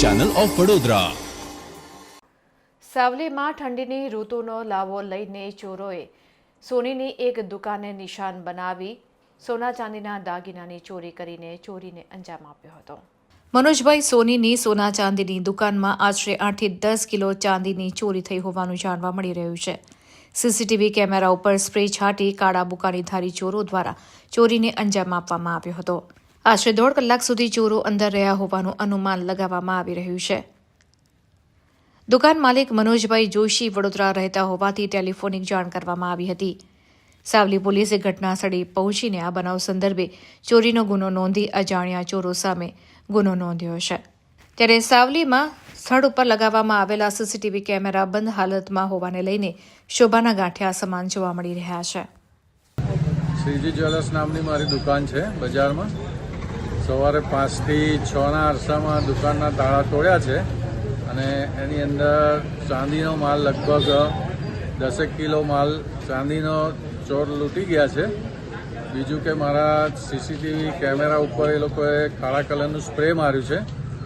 Channel of Vadodara સાવલીમાં ઠંડીની ઋતુનો લાવો લઈને ચોરોએ સોનીની એક દુકાને નિશાન બનાવી સોના ચાંદીના દાગીનાની ચોરી કરીને ચોરીને અંજામ આપ્યો હતો. મનોજભાઈ સોનીની સોના ચાંદીની દુકાનમાં આશરે આઠથી દસ કિલો ચાંદીની ચોરી થઈ હોવાનું જાણવા મળી રહ્યું છે. સીસીટીવી કેમેરા ઉપર સ્પ્રે છાંટી કાળા બુકાની ધારી ચોરો દ્વારા ચોરીને અંજામ આપવામાં આવ્યો હતો. આશરે દોઢ કલાક સુધી ચોરો અંદર રહ્યા હોવાનું અનુમાન લગાવવામાં આવી રહ્યું છે. દુકાન માલિક મનોજભાઈ જોશી વડોદરા રહેતા હોવાથી ટેલિફોનિક જાણ કરવામાં આવી હતી. સાવલી પોલીસે ઘટના સ્થળે પહોંચીને આ બનાવ સંદર્ભે ચોરીનો ગુનો નોંધી અજાણ્યા ચોરો સામે ગુનો નોંધ્યો છે. ત્યારે સાવલીમાં સ્થળ ઉપર લગાવવામાં આવેલા સીસીટીવી કેમેરા બંધ હાલતમાં હોવાને લઈને શોભાના ગાંઠિયા સમાન જોવા મળી રહ્યા છે. શ્રીજી જ્વેલર્સ નામની મારી દુકાન છે બજારમાં. સવારે પાંચથી છના અરસામાં દુકાનના તાળા તોડ્યા છે અને એની અંદર ચાંદીનો માલ લગભગ દસેક કિલો માલ ચાંદીનો ચોર લૂંટી ગયા છે. બીજું કે મારા સીસીટીવી કેમેરા ઉપર એ લોકોએ કાળા કલરનું સ્પ્રે માર્યું છે.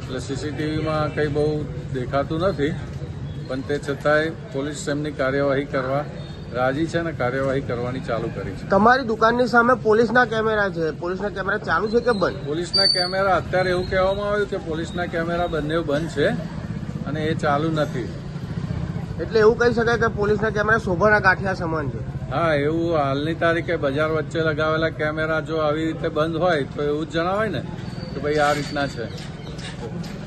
એટલે સીસીટીવીમાં કંઈ બહુ દેખાતું નથી. પણ તે છતાંય પોલીસ એમની કાર્યવાહી કરવા રાજી છે અને કાર્યવાહી કરવાની ચાલુ કરી છે. તમારી દુકાનની સામે પોલીસના કેમેરા છે. પોલીસના કેમેરા ચાલુ છે કે બંધ? પોલીસના કેમેરા અત્યારે એવું કહેવામાં આવ્યું કે પોલીસના કેમેરા બંને બંધ છે અને એ ચાલુ નથી. એટલે એવું કહી શકાય કે પોલીસના કેમેરા શોભાના ગાંઠિયા સમાન છે. હા એવું હાલની તારીખે બજાર વચ્ચે લગાવેલા કેમેરા જો આવી રીતે બંધ હોય તો એવું જ જણાવાય ને કે ભાઈ આ રીતના છે.